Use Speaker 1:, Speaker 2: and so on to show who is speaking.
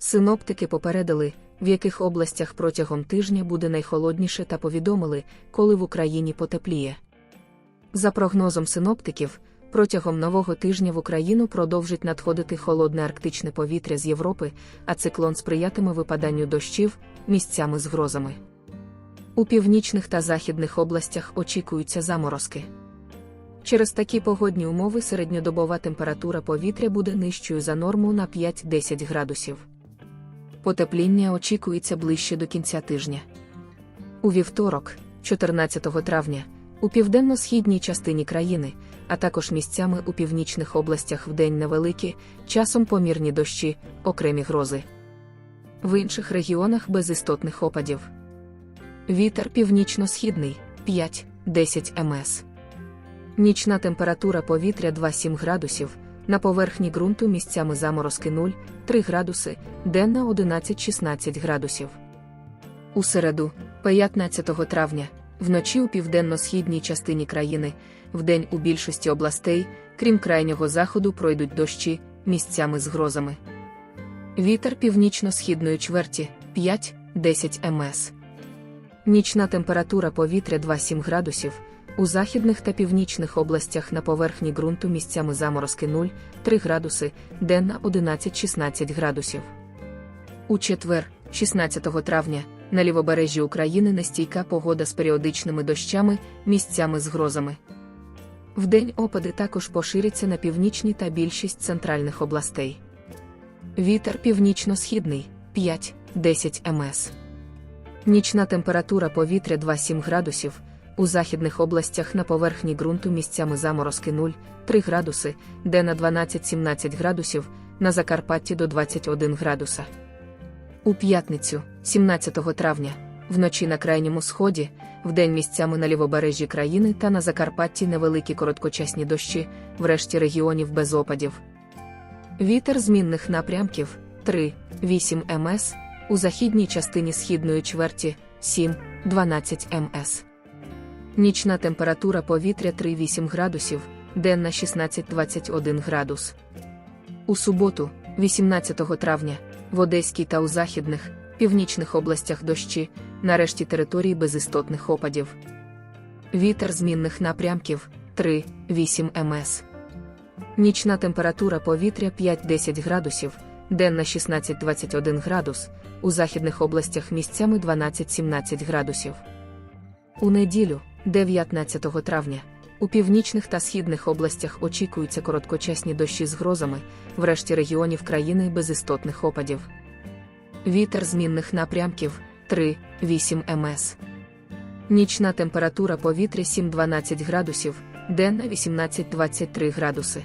Speaker 1: Синоптики попередили, в яких областях протягом тижня буде найхолодніше та повідомили, коли в Україні потепліє. За прогнозом синоптиків, протягом нового тижня в Україну продовжить надходити холодне арктичне повітря з Європи, а циклон сприятиме випаданню дощів місцями з грозами. У північних та західних областях очікуються заморозки. Через такі погодні умови середньодобова температура повітря буде нижчою за норму на 5-10 градусів. Потепління очікується ближче до кінця тижня. У вівторок, 14 травня, у південно-східній частині країни, а також місцями у північних областях вдень невеликі, часом помірні дощі, окремі грози. В інших регіонах без істотних опадів. Вітер північно-східний 5-10 МС. Нічна температура повітря 2-7 градусів, на поверхні ґрунту місцями заморозки 0-3 градуси, денна 11-16 градусів. У середу, 15 травня, вночі у південно-східній частині країни, вдень у більшості областей, крім крайнього заходу, пройдуть дощі місцями з грозами. Вітер північно-східної чверті 5-10 МС. Нічна температура повітря 2-7 градусів, у західних та північних областях на поверхні ґрунту місцями заморозки 0-3 градуси, денна 11-16 градусів. У четвер, 16 травня, на лівобережжі України нестійка погода з періодичними дощами, місцями з грозами. Вдень опади також поширяться на північні та більшість центральних областей. Вітер північно-східний 5-10 МС. Нічна температура повітря 2-7 градусів, у західних областях на поверхні ґрунту місцями заморозки 0-3 градуси, де на 12-17 градусів, на Закарпатті до 21 градуса. У п'ятницю, 17 травня, вночі на крайньому сході, вдень місцями на лівобережжі країни та на Закарпатті невеликі короткочасні дощі, в решті регіонів без опадів. Вітер змінних напрямків 3-8 МС, у західній частині східної чверті 7-12 МС. Нічна температура повітря 3-8 градусів, денна 16-21 градус. У суботу, 18 травня, в Одеській та у західних, північних областях дощі, нарешті території без істотних опадів. Вітер змінних напрямків 3-8 МС. Нічна температура повітря 5-10 градусів, денна 16-21 градус, у західних областях місцями 12-17 градусів. У неділю, 19 травня, у північних та східних областях очікуються короткочасні дощі з грозами, в решті регіонів країни без істотних опадів. Вітер змінних напрямків 3-8 МС. Нічна температура повітря 7-12 градусів, денна 18-23 градуси.